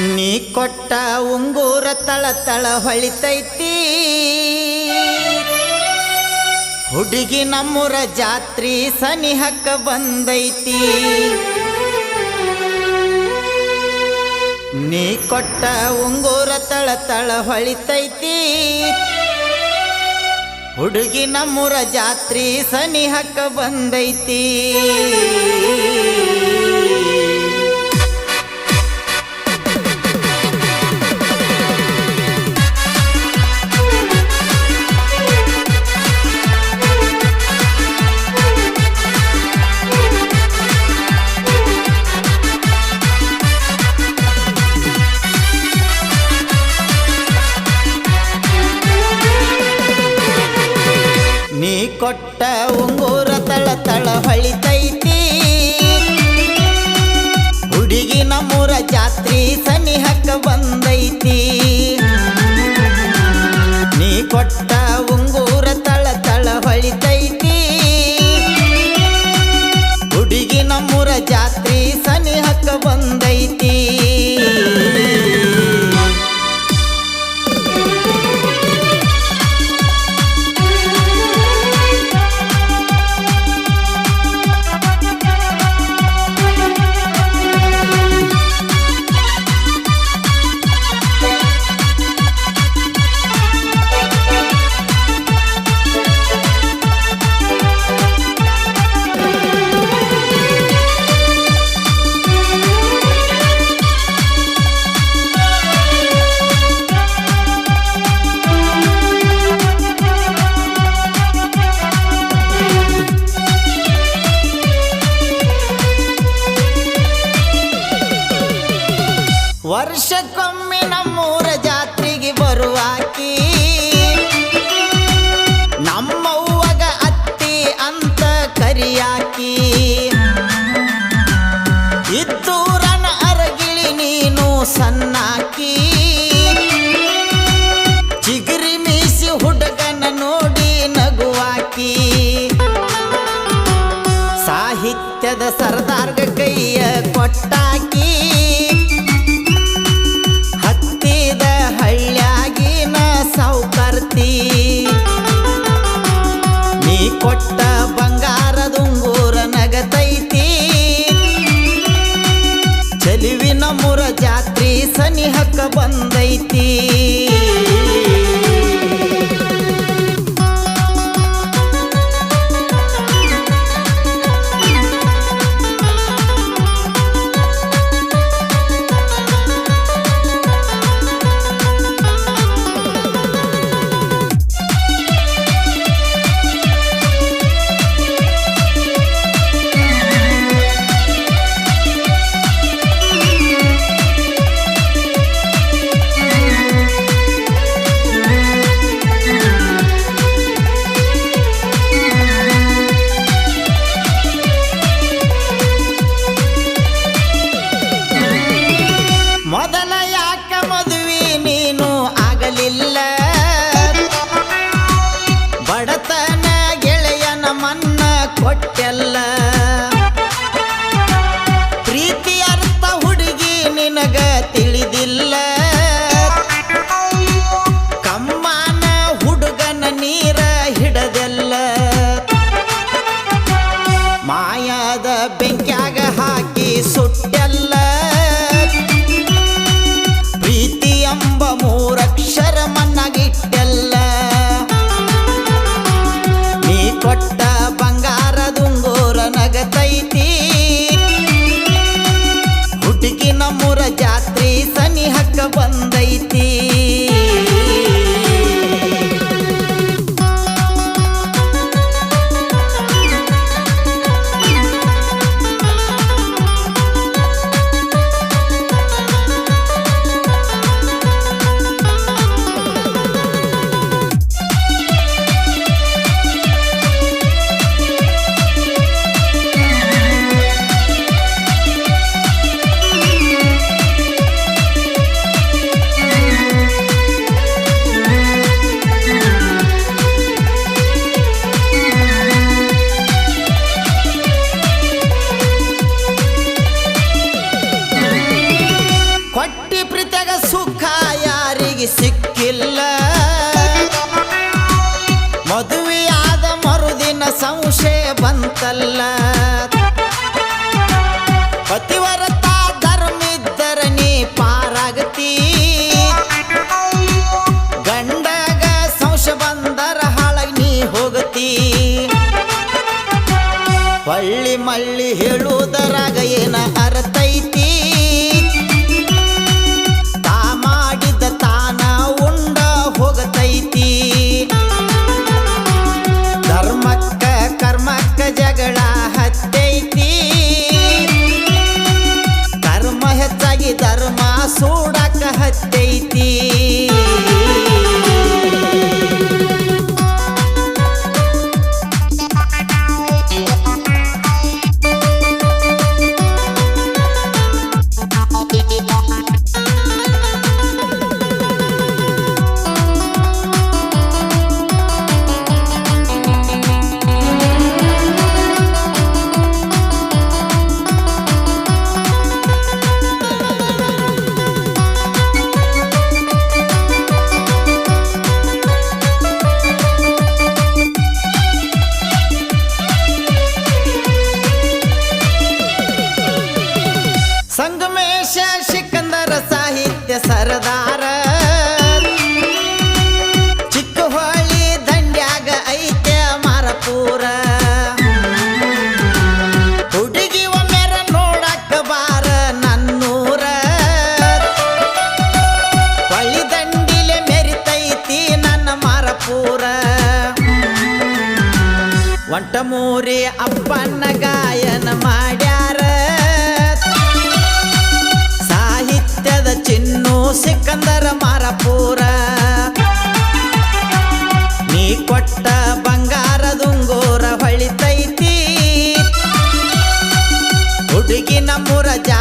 ನೀ ಕೊಟ್ಟ ಉಂಗೂರ ತಳ ತಳ ಹೊಳಿತೈತಿ. ಹುಡುಗಿ ನಮ್ಮೂರ ಜಾತ್ರಿ ಸನಿಹಕ್ಕ ಬಂದೈತಿ. ನೀ ಕೊಟ್ಟ ಉಂಗೂರ ತಳ ತಳ ಹೊಳಿತೈತಿ. ಹುಡುಗಿ ನಮ್ಮೂರ ಜಾತ್ರಿ ಸನಿಹಕ್ಕ ಬಂದೈತಿ. ವರ್ಷಕ್ಕೊಮ್ಮೆ ನಮ್ಮೂರ ಜಾತ್ರೆಗೆ ಬರುವಾಕಿ ನಮ್ಮವ್ವಗ ಅತ್ತಿ ಅಂತ ಕರಿಯಾಕಿ. ಇದ್ದೂರನ ಅರಗಿಳಿ ನೀನು ಸನ್ನಾಕಿ ಚಿಗುರಿ ಮೀಸಿ ಹುಡುಗನ ನೋಡಿ ನಗುವಾಕಿ. ಸಾಹಿತ್ಯದ ಸರದಾರ್ಗ ಕೈಯ ಕೊಟ್ಟಾಕಿ. ಕೊಟ್ಟ ಬಂಗಾರದುಂಗೂರ ನಗತೈತಿ. ಚಲಿವಿನ ಮುರ ಜಾತ್ರಿ ಸನಿಹಕ್ಕ ಬಂದೈತಿ. அல்ல ಸಿಕ್ಕಿಲ್ಲ ಮದುವೆಯಾದ ಮರುದಿನ ಸಂಶಯ ಬಂತಲ್ಲ. ಪತಿವರತ ಧರ್ಮಿದ್ದರ ನೀ ಪಾರಾಗತಿ. ಗಂಡಗ ಸಂಶಯ ಬಂದರ ಹಾಳಾಗಿ ನೀ ಹೋಗತಿ. ಪಳ್ಳಿ ಮಳ್ಳಿ ಹೇಳುವುದರಾಗ ಏನ aqui. ಸರದಾರ. ಚಿಕ್ಕ ಹೊಳಿ ದಂಡ್ಯಾಗ ಐತೆ ಮಾರಪೂರ. ಹುಡುಗಿ ಒಮ್ಮೆರ ನೋಡಕ್ಕ ಬಾರ ನನ್ನೂರ. ಹೊಳಿ ದಂಡಿಲೆ ಮೆರಿತೈತಿ ನನ್ನ ಮಾರಪೂರ. ಒಂಟಮೂರಿ ಅಪ್ಪನ ಸಿಕ್ಕಂದರ ಮಾರಪೂರ. ನೀ ಕೊಟ್ಟ ಬಂಗಾರದುಂಗೋರ ಹೊಳಿತೈತಿ. ಹುಡುಗಿ ನಮ್ಮೂರ ಜಾತ್ರಿ